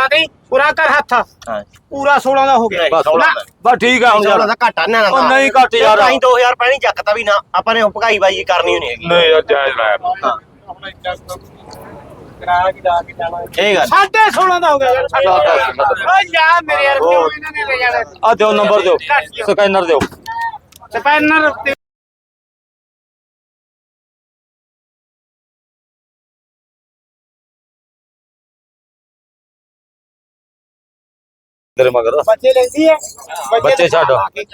ਨਾ ਦੇਈ ਪੂਰਾ ਕਰ ਹੱਥ ਹਾਂ ਪੂਰਾ 16 ਦਾ ਹੋ ਗਿਆ। ਬਸ ਨਾ, ਬਸ ਠੀਕ ਆ ਹੁਣ ਯਾਰ ਦਾ ਘਾਟਾ ਨਾ ਉਹ ਨਹੀਂ ਘੱਟ ਯਾਰ। ਤਾਂ ਹੀ 2000 ਪੈਣੀ ਚੱਕਤਾ ਵੀ ਨਾ ਆਪਾਂ ਨੇ ਭਗਾਈ ਬਾਈ ਕਰਨੀ ਹੋਣੀ ਹੈਗੀ। ਨਹੀਂ ਯਾਰ ਜਾਇਜ਼ ਲਾਇਆ ਹਾਂ। ਇਹ ਗੱਲ ਸਾਢੇ 16 ਦਾ ਹੋ ਗਿਆ ਯਾਰ, ਦਾ। ਓ ਯਾ ਮੇਰੇ ਯਾਰ ਕਿਉਂ ਇਹਨਾਂ ਨੇ ਲੈ ਜਾਣਾ? ਆ ਦਿਓ ਨੰਬਰ ਦਿਓ। ਸਕੈਨਰ ਦਿਓ। ਸਪੈਨਰ ਤੇਰੇ ਮਗਰ ਬੱਚੇ ਲੈਂਦੀ ਹੈ ਬੱਚੇ ਦਿਖਾ ਛੱਡ। ਲਾ ਕੇ।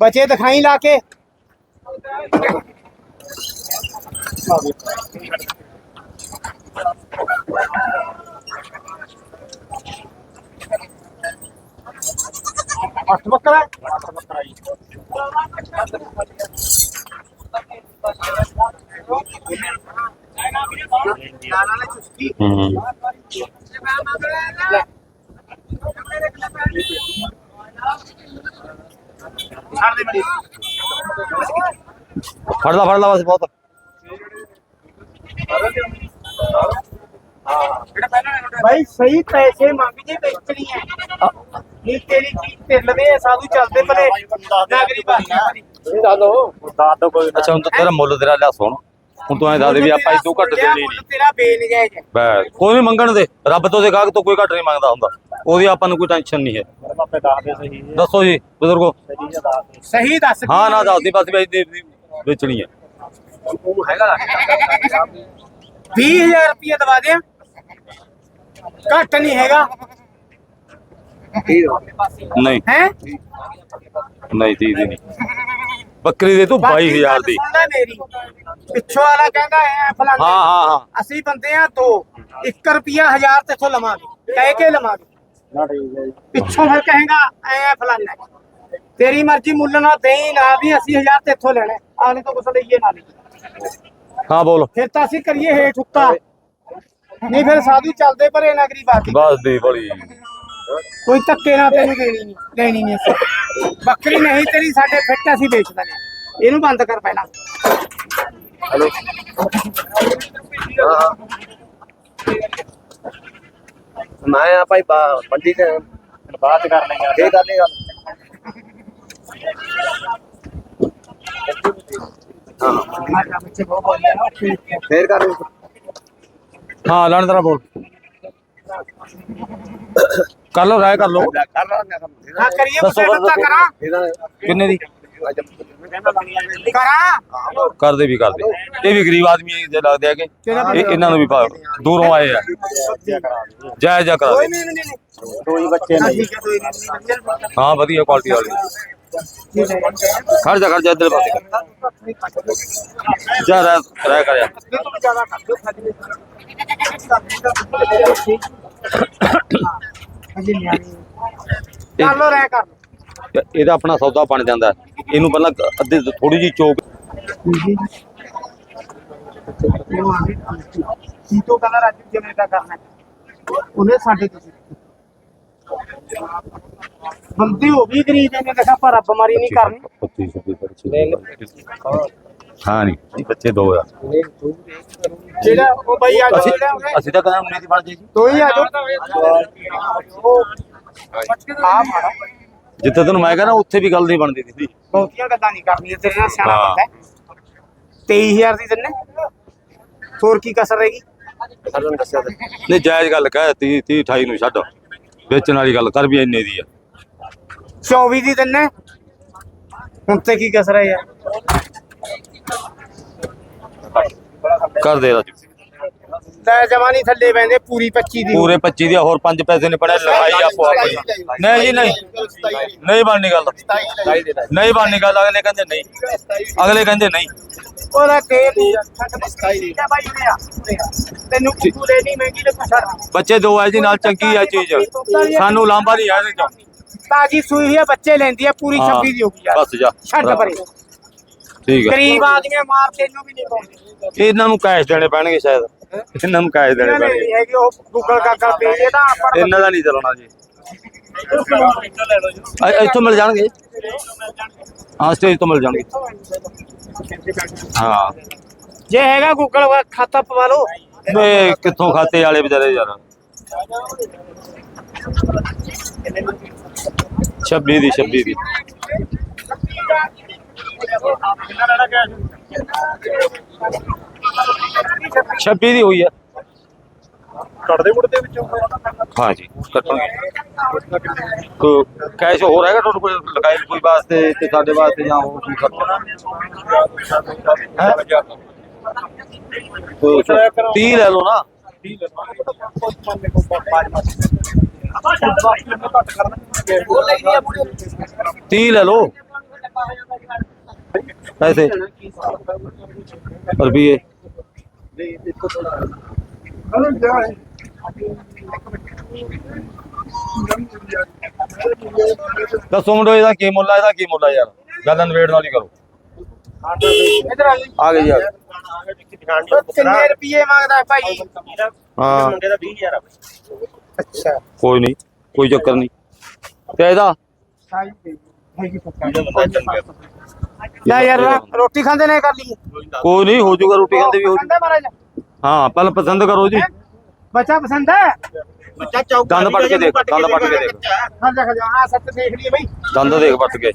ਬੱਚੇ ਦਿਖਾਈ ਲਾ ਕੇ ਅੱਠ ਬੱਕਰਾ ਅੱਠ ਬੱਕਰਾ ਜੀ ਹੂੰ ਛੱਡ ਦੇ ਮੇਰੀ ਫੜ ਲਾ ਫੜ ਲਾ ਬਸ ਬਹੁਤ। ਭਾਈ ਸਹੀ ਪੈਸੇ ਮੰਗ ਜੇ ਵੇਚਣੀ ਹੈ। ਨਹੀਂ ਤੇਰੀ ਕੀ ਢਿੱਲ ਦੇ ਸਾਧੂ ਚੱਲਦੇ ਭਲੇ। ਨਾਗਰੀ ਬਾਣੀ ਅੱਛਾ ਹੁਣ ਤਾਂ ਤੇਰਾ ਮੁੱਲ ਤੇਰਾ ਲਿਆ ਸੁਣ। ਹੁਣ ਤੂੰ ਐਂ ਦੱਸ ਦੇ ਵੀ ਆਪਾਂ ਇਦੋਂ ਘੱਟ ਦੇਣੀ ਨਹੀਂ ਤੇਰਾ ਬੇਨਜਾਇਜ਼ ਹੈ। ਬਸ ਕੋਈ ਨਹੀਂ ਮੰਗਣ ਦੇ ਰੱਬ ਤੋਂ ਦੇ ਗਾਹਕ ਤੋਂ ਕੋਈ ਘੱਟ ਨਹੀਂ ਮੰਗਦਾ ਹੁੰਦਾ। ਉਹਦੀ ਆਪਾਂ ਨੂੰ ਕੋਈ ਟੈਨਸ਼ਨ ਨਹੀਂ ਹੈ। ਦੱਸੋ ਜੀ ਬਜ਼ੁਰਗੋ। ਸਹੀ ਦੱਸ ਹਾਂ ਨਾ ਦੱਸਦੀ ਬਸ ਵੀ ਦੇ ਵੇਚਣੀ ਹੈ। 20000 ਰੁਪਏ ਦਵਾ ਦੇ ਘੱਟ ਨਹੀਂ ਹੈਗਾ। ਨਹੀਂ। ਹੈ? ਨਹੀਂ ਦੀ ਦੀ ਨਹੀਂ। ਬੱਕਰੀ ਦੇ ਤੂੰ 22000 ਦੀ। ਮੇਰੀ। ਪਿੱਛੋਂ ਵਾਲਾ ਕਹਿੰਦਾ ਐ ਫਲਾਣਾ। ਹਾਂ ਹਾਂ ਹਾਂ। ਅਸੀਂ ਬੰਦੇ ਆ ਦੋ। 1 ਰੁਪਿਆ 1000 ਤੇਥੋਂ ਲਵਾਂਗੇ। ਕਹਿ ਕੇ ਲਵਾਂਗੇ। ਪਿੱਛੋਂ ਫਿਰ ਕਹੇਗਾ ਐ ਫਲਾਣਾ ਤੇਰੀ ਮਰਜ਼ੀ ਮੁੱਲ ਨਾ ਦੇਈ ਨਾ ਵੀ ਅਸੀਂ 1000 ਤੇਥੋਂ ਲੈਣਾ। ਆਲੇ ਤੋਂ ਕੁਛ ਲਈਏ ਨਾ ਲਈਏ। ਹਾਂ ਬੋਲ। ਫਿਰ ਤਾਂ ਅਸੀਂ ਕਰੀਏ ਹੇਠ ਉੱਤਾ। ਨਹੀਂ ਫਿਰ ਸਾਧੂ ਚੱਲਦੇ ਭਰੇ ਨਗਰੀ ਬਾਕੀ ਬਸ ਦੀ ਬੜੀ। ਕੋਈ ਧੱਕੇ ਨਾਲ ਤੈਨੂੰ ਦੇਣੀ ਨਹੀਂ ਲੈਣੀ ਨਹੀਂ ਅਸੀਂ। ਬੱਕਰੀ ਨਹੀਂ ਤੇਰੀ ਸਾਡੇ ਫਿੱਟ ਅਸੀਂ ਵੇਚ ਦਿੰਦੇ ਇਹਨੂੰ ਬੰਦ ਕਰ ਪਹਿਲਾਂ। ਮੈਂ ਆ ਭਾਈ ਬਾ- ਮੰਡੀ ਤੇ ਬਾਤ ਕਰ ਲੈਂਗੇ ਇਹ ਗੱਲ ਇਹ ਗੱਲ। ਹੈ। ਫੇਰ ਕਰ। ਹਾਂ ਲੈਣ ਤੇਰਾ ਬੋਲ। ਕਰ ਲਓ ਰਾਏ ਕਰ ਲਾ ਹਾਂ ਕਰੀਏ ਬੱਚਾ ਕਰਾਂ। ਕਿੰਨੇ ਦੀ? ਕਰਦੇ ਵੀ ਕਰਦੇ। ਇਹ ਵੀ ਗਰੀਬ ਆਦਮੀ ਹੈ ਜੇ ਲੱਗਦੇ ਆ ਕਿ ਇਹ ਇਹਨਾਂ ਨੂੰ ਵੀ ਪਾ ਦੂਰੋਂ ਆਏ ਆ। ਜੈ ਜੈ ਕਰਾ ਕੋਈ ਦੇ ਨਹੀਂ ਨਹੀਂ ਨਹੀਂ। ਦੋ ਹੀ ਬੱਚੇ ਹਾਂ, ਨੇ। ਠੀਕ ਹੈ ਕੋਈ ਨਹੀਂ ਹਾਂ ਵਧੀਆ ਕੁਆਲਿਟੀ ਵਾਲੀ। ਖੜ ਜਾ ਖੜ ਜਾ ਇੱਧਰ ਪਾਸੇ। ਜਾ ਰਹਿ ਰਹਿ ਕਰ ਯਾਰ ਜ਼ਿਆਦਾ ਕਰ ਦਿਓ ਖਾਲੀ ਅਜੇ ਨਿਆਣੀ ਚੱਲੋ ਰਹਿ ਕਰ ਤੇ ਇਹਦਾ ਆਪਣਾ ਸੌਦਾ ਬਣ ਜਾਂਦਾ। ਇਹਨੂੰ ਪਹਿਲਾਂ ਅੱਧੇ ਥੋੜੀ ਜੀ ਚੋਕ ਸੀਤੋ ਕਲਰ ਅੱਜ ਜਿਵੇਂ ਦਾ ਕਰਨਾ ਹੈ। ਉਹਨੇ ਸਾਡੇ ਤੁਸੀਂ ਬੰਦੀ ਹੋ ਵੀ ਗਰੀਬ ਨੇ ਦੇਖਾ ਪਰ ਰੱਬ ਮਾਰੀ ਨਹੀਂ ਕਰਨੀ। 25 26 ਹਾਂ ਨਹੀਂ ਜੀ ਬੱਚੇ ਦੋ ਆ। ਜਿਹੜਾ ਉਹ ਬਾਈ ਆ ਅਸੀਂ ਜਿਹੜਾ ਅਸੀਂ ਤਾਂ ਕਹਿੰਦੇ ਉਨੇ ਦੀ ਬਣ ਜੇ ਜੀ ਦੋ ਹੀ ਆ ਜਾਓ। ਆ ਮਾੜਾ ਜਿੱਥੇ ਤੈਨੂੰ ਮੈਂ ਕਹਿੰਦਾ ਉੱਥੇ ਵੀ ਗੱਲ ਨਹੀਂ ਬਣਦੀ ਸੀ। ਬਹੁਤੀਆਂ ਗੱਲਾਂ ਨਹੀਂ ਕਰਨੀਆਂ ਤੇਰੇ ਨਾਲ ਸਿਆਣਾ ਹਾਂ। ਬੰਦਾ ਹੈ। 23000 ਦੀ ਦਿੰਨੇ ਹੋਰ ਕੀ ਕਸਰ ਰਹੇਗੀ? ਸਾਨੂੰ ਦੱਸਿਆ ਤੇ। ਨਹੀਂ ਜਾਇਜ਼ ਗੱਲ ਕਹਿ 30 30 28 ਨੂੰ ਛੱਡ। ਵੇਚਣ ਵਾਲੀ ਗੱਲ ਕਰ ਵੀ ਇੰਨੇ ਦੀ ਆ। 24 ਦੀ ਦਿੰਨੇ ਹੁਣ ਤੇ ਕੀ ਕਸਰ ਹੈ ਯਾਰ? ਕਰ ਦੇ ਰਾਜੂ ਤੇ ਜਵਾਨੀ ਥੱਲੇ ਬੈਂਦੇ ਪੂਰੀ 25 ਦੀ ਪੂਰੇ 25 ਦੀ ਹੋਰ 5 ਪੈਸੇ ਨੇ ਪੜੇ ਲਗਾਈ ਆਪੋ ਆਪਣੀ ਨਹੀਂ ਜੀ ਨਹੀਂ। ਨਹੀਂ ਬਣਨੀ ਗੱਲ। ਨਹੀਂ ਬਣਨੀ ਗੱਲ ਅਗਲੇ ਕਹਿੰਦੇ ਨਹੀਂ। ਅਗਲੇ ਕਹਿੰਦੇ ਨਹੀਂ। ਉਹਦਾ ਕੇ ਨਹੀਂ ਹੈ। ਤੈਨੂੰ ਕੁੱਕੂ ਲੈਣੀ ਮਹਿੰਗੀ ਲੱਗੂ ਛੱਡ ਬੱਚੇ ਦੋ ਆ ਜੀ ਨਾਲ ਚੰਗੀ ਆ ਚੀਜ਼। ਸਾਨੂੰ ਲਾਂਬਾ ਨਹੀਂ ਆ ਇਹਦੇ ਚ ਤਾਜੀ ਸੂਈ ਹੈ ਬੱਚੇ ਲੈਂਦੀ ਹੈ ਪੂਰੀ ਹਾਂ, 26 ਦੀ ਹੋਗੀ ਯਾਰ ਬਸ ਜਾ ਛੱਡ ਪਰੇ। ਠੀਕ ਆ। ਗਰੀਬ ਆਦਮੀ ਮਾਰ ਤੈਨੂੰ ਵੀ ਨਹੀਂ ਪਾਉਂਦੇ। ਇਹਨਾਂ ਨੂੰ ਕੈਸ਼ ਦੇਣੇ ਪੈਣਗੇ ਸ਼ਾਇਦ। ਇਹਨਾਂ ਨੂੰ ਕੈਸ਼ ਦੇਣੇ ਪੈਣਗੇ ਹੈਗੀ ਉਹ ਗੂਗਲ ਕਾਕਾ ਪੇ ਇਹਦਾ ਆਪਾਂ ਇਹਨਾਂ ਦਾ ਨਹੀਂ ਚੱਲਣਾ ਜੀ। ਇ- ਇੱਥੋਂ ਮਿਲ ਜਾਣਗੇ। ਹਾਂ ਸਟੇਜ ਤੋਂ ਮਿਲ ਜਾਣਗੇ। ਹਾਂ। ਜੇ ਹੈਗਾ ਗੂਗਲ ਖਾਤਾ ਪਵਾ ਲਓ। ਵੇ ਕਿੱਥੋਂ ਖਾਤੇ ਵਾਲੇ ਵਿਚਾਰੇ ਯਾਰ? ਛੱਬੀ ਦੀ ਛੱਬੀ ਦੀ। ਛੱਬੀ ਦੀ ਹੋਈ ਆ। ਕੱਢਦੇ ਮੁੜਦੇ ਵਿੱਚੋਂ? ਹਾਂ ਜੀ ਕੱਟਣਗੇ ਕੋ ਕੈਸ਼ ਹੋਰ ਹੈਗਾ ਤੁਹਾਡੇ ਕੋਲ ਲਗਾਈ ਕੋਈ ਵਾਸਤੇ ਤੇ ਸਾਡੇ ਵਾਸਤੇ ਜਾਂ ਹੋਰ ਕੋਈ ਖਰਚਾ? ਕੋਈ 30 ਲੈ ਲਓ ਨਾ। 30 ਲੈ ਲਓ। ਪੈਸੇ। ਰੁਪਏ ਦੱਸੋ ਮੁੰਡੋ ਇਹਦਾ ਕੀ ਮੁੱਲ ਆ ਇਹਦਾ ਕੀ ਮੁੱਲ ਆ ਯਾਰ? ਗੱਲ ਨਵੇੜ ਨਾਲ ਹੀ ਕਰੋ। ਇਧਰ ਆ ਜੀ। ਆ ਗਏ ਜੀ ਆ ਗਏ। ਕਿੰਨੇ ਰੁਪਏ ਮੰਗਦਾ ਹੈ ਭਾਈ? ਹਾਂ। ਮੁੰਡੇ ਦਾ 20000 ਆ ਅੱਛਾ। ਕੋਈ ਨਹੀਂ ਕੋਈ ਚੱਕਰ ਨਹੀਂ। ਤੇ ਇਹਦਾ? ਲੈ ਯਾਰ ਰੋਟੀ ਖਾਂਦੇ ਨੇ ਕਰ ਲਈ ਕੋਈ ਨਹੀਂ ਹੋ ਜਾਊਗਾ ਰੋਟੀ ਖਾਂਦੇ ਵੀ ਹੋ ਮਹਾਰਾਜ। ਹਾਂ ਪਹਿਲਾਂ ਪਸੰਦ ਕਰੋ ਜੀ। ਬੱਚਾ ਪਸੰਦ ਹੈ? ਬੱਚਾ ਚੌਕ ਦੰਦ ਪੱਟ ਕੇ ਦੇਖ ਦੰਦ ਪੱਟ ਕੇ ਦੇਖ। ਹਾਂ ਜਾ ਜਾ ਹਾਂ ਸੱਤ ਦੇਖ ਲਈ ਬਈ। ਦੰਦ ਦੇਖ ਪੱਟ ਕੇ।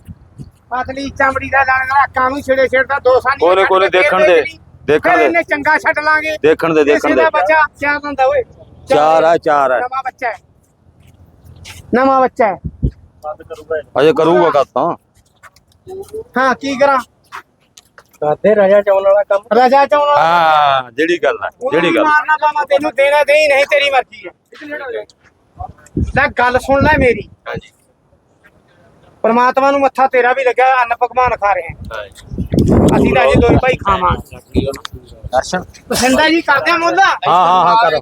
ਪਤਲੀ ਚਮੜੀ ਦਾ ਲਾਣ ਦਾ ਅੱਖਾਂ ਨੂੰ ਛੇੜੇ ਛੇੜਦਾ ਦੋ ਨੀ, ਕੋਈ ਨੀ, ਦੇਖਣ ਦੇ, ਦੇਖਣ ਦੇ। ਇਹਨੇ ਚੰਗਾ ਛੱਡ ਲਾਂਗੇ। ਦੇਖਣ ਦੇ ਦੇਖਣ ਦਾ ਬੱਚਾ ਚਾਰ ਦੰਦਾ ਓਏ ਚਾਰ ਆ ਚਾਰ ਆ ਨਵਾਂ ਬੱਚਾ ਹੈ। ਨਵਾਂ ਬੱਚਾ ਹੈ। ਅਜੇ ਕਰੂਗਾ ਕਦ ਤਾਂ। ਹਾਂ ਕੀ ਕਰਾਂ? ਕਰਦੇ ਰਾਜਾ ਚੌਣ ਵਾਲਾ ਕੰਮ? ਰਜਾ ਚਾਉਣਾ ਹਾਂ ਜਿਹੜੀ ਗੱਲ ਹੈ ਜਿਹੜੀ ਗੱਲ ਮਾਰਨਾ ਪਾਵਾਂ ਤੈਨੂੰ ਦੇਣਾ ਦੇ ਹੀ ਨਹੀਂ ਤੇਰੀ ਮਰਜ਼ੀ ਹੈ ਲੈ ਗੱਲ ਸੁਣ ਲੈ ਮੇਰੀ। ਹਾਂਜੀ। ਪਰਮਾਤਮਾ ਨੂੰ ਮੱਥਾ ਤੇਰਾ ਵੀ ਲੱਗਿਆ ਅੰਨ ਪਕਵਾਨ ਖਾ ਰਹੇ ਹਾਂ ਅਸੀਂ ਤਾਂ ਅਜੇ ਦੋਈ ਭਾਈ ਖਾਵਾਂਗੇ। ਦਰਸ਼ਨ। ਪਸੰਦ ਆ ਜੀ ਕਰਦੇ ਆ ਮੁੱਲ। ਹਾਂ ਹਾਂ ਹਾਂ ਕਰ।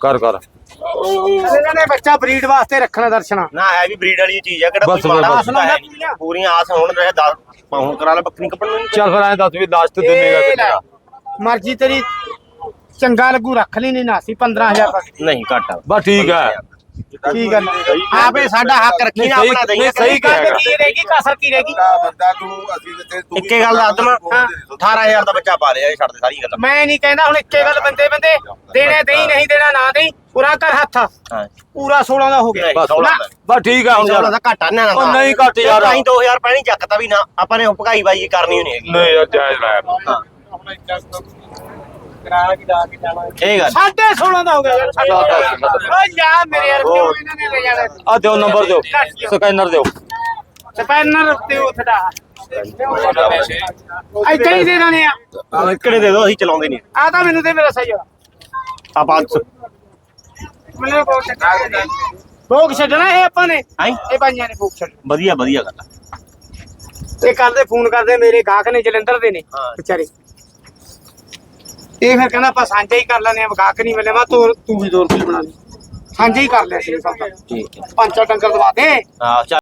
ਕਰ ਕਰ। ਇਹਨਾਂ ਨੇ ਬੱਚਾ ਬਰੀਡ ਵਾਸਤੇ ਰੱਖਣਾ ਦਰਸ਼ਨਾ। ਨਾ ਹੈ ਵੀ ਬਰੀਡ ਵਾਲੀ ਚੀਜ਼ ਆ ਕਿਹੜਾ ਬਸ, ਕੋਈ ਮਾੜਾ ਬਸ, ਹੁੰਦਾ ਹੈ ਬਸ। ਨਹੀਂ। ਪੂਰੀਆਂ। ਆਸ ਹੋਣ ਰਹੇ 10 ਪਾਉਣ ਕਰਾ ਲੈ ਬੱਕਰੀ ਕੱਪਣ ਨੂੰ। ਚੱਲ ਫਿਰ ਐਂ ਦੱਸ ਵੀ ਲਾਸਟ ਦੇਵੇਂਗਾ ਇਹ ਲੈ, ਕਿੰਨਾ ਮਰਜ਼ੀ ਤੇਰੀ ਚੰਗਾ ਲੱਗੂ ਰੱਖ ਲਈ ਨਹੀਂ ਨਾ ਸੀ 15000 ਤੱਕ ਨਹੀਂ ਘੱਟ ਆ। ਬਸ ਠੀਕ ਹੈ ਕੀ ਗੱਲ ਹੈ? ਆਪੇ ਸਾਡਾ ਹੱਕ ਰੱਖੀ ਨਾ ਨਹੀਂ, ਆਪਣਾ ਨਹੀਂ, ਦਈਏ। ਸਹੀ ਗੱਲ ਕਿਹਾ ਕੀ ਰਹੇਗੀ ਕਸਰ ਕੀ ਰਹੇਗੀ ਬੰਦਾ ਤੂੰ ਅਸੀਂ ਜਿੱਥੇ ਤੂੰ ਇੱਕੇ ਗੱਲ ਦੱਸ ਦਵਾਂ। 18000 ਦਾ ਬੱਚਾ ਪਾ ਲਿਆ ਇਹ ਛੱਡ ਦੇ ਸਾਰੀ ਗੱਲ। ਮੈਂ ਨਹੀਂ ਕਹਿੰਦਾ ਹੁਣ ਇੱਕੇ ਗੱਲ ਬੰਦੇ ਬੰਦੇ ਦੇਣੇ ਦੇਈ ਨਹੀਂ ਦੇਣਾ ਨਾ ਦੇਈ। ਪੂਰਾ ਕਰ ਹੱਥ। ਹਾਂ ਪੂਰਾ 16 ਦਾ ਹੋ ਗਿਆ। ਬਸ ਬਸ ਠੀਕ ਹੈ ਹੁਣ ਦਾ ਘਾਟਾ ਨਾ ਉਹ ਨਹੀਂ ਘੱਟ ਯਾਰ। ਤਾਂ ਹੀ 2000 ਪੈਣੀ ਚੱਕਤਾ ਵੀ ਨਾ। ਆਪਾਂ ਨੇ ਭਗਾਈ ਬਾਈ ਕਰਨੀ ਨਹੀਂ ਹੈਗੀ। ਨਹੀਂ ਯਾਰ ਜਾਇਜ਼ ਲਾਇਆ। ਹਾਂ। ਇਹ ਗੱਲ ਸਾਢੇ 16 ਦਾ ਹੋ ਗਿਆ ਯਾਰ ਓ ਯਾ ਮੇਰੇ ਯਾਰ ਕਿਉਂ ਇਹਨਾਂ ਨੇ ਲੈ ਜਾਣਾ? ਸੀ? ਆ ਦਿਓ ਨੰਬਰ ਦਿਓ। ਸਕੈਨਰ ਦਿਓ। ਸਪੈਨਰ ਤੇ ਉਥਦਾ ਇੱਥੇ ਹੀ ਦੇ ਦੇਣੇ ਆ। ਆਹ ਇਕੜੇ ਦੇ ਦੋ? ਅਸੀਂ ਚਲਾਉਂਦੇ ਨਹੀਂ। ਆ ਤਾਂ ਮੈਨੂੰ ਤੇ ਮੇਰਾ ਸਹੀ ਆ। ਆ 500 ਮੈਨੂੰ ਬਹੁਤ ਛੱਡਣਾ ਭੋਗ ਛੱਡਣਾ ਇਹ ਆਪਾਂ ਨੇ ਹਾਂ ਇਹ ਭਾਈਆਂ ਨੇ ਭੋਗ ਛੱਡ ਵਧੀਆ ਵਧੀਆ ਗੱਲ ਆ ਇਹ ਕਰਦੇ ਫੋਨ ਕਰਦੇ ਮੇਰੇ ਗਾਹਕ ਨੇ ਜਲੰਧਰ ਦੇ ਨੇ ਹਾਂ। ਵਿਚਾਰੇ ਇਹ ਫਿਰ ਕਹਿੰਦਾ ਆਪਾਂ ਸਾਂਝਾ ਹੀ ਕਰ ਲੈਨੇ ਆ ਗਾਹਕ ਨਹੀਂ ਮਿਲੇ ਮੈਂ ਤੂੰ ਤੂੰ ਵੀ ਦੋ ਰੁਪਏ ਬਣਾ ਲਈ ਸਾਂਝਾ ਹੀ ਕਰ ਲਿਆ ਸੀ ਸਭ ਦਾ ਠੀਕ ਹੈ ਪੰਜ ਚਾਰ ਡੰਗਰ ਦਵਾ ਦੇ ਹਾਂ ਚੱਲ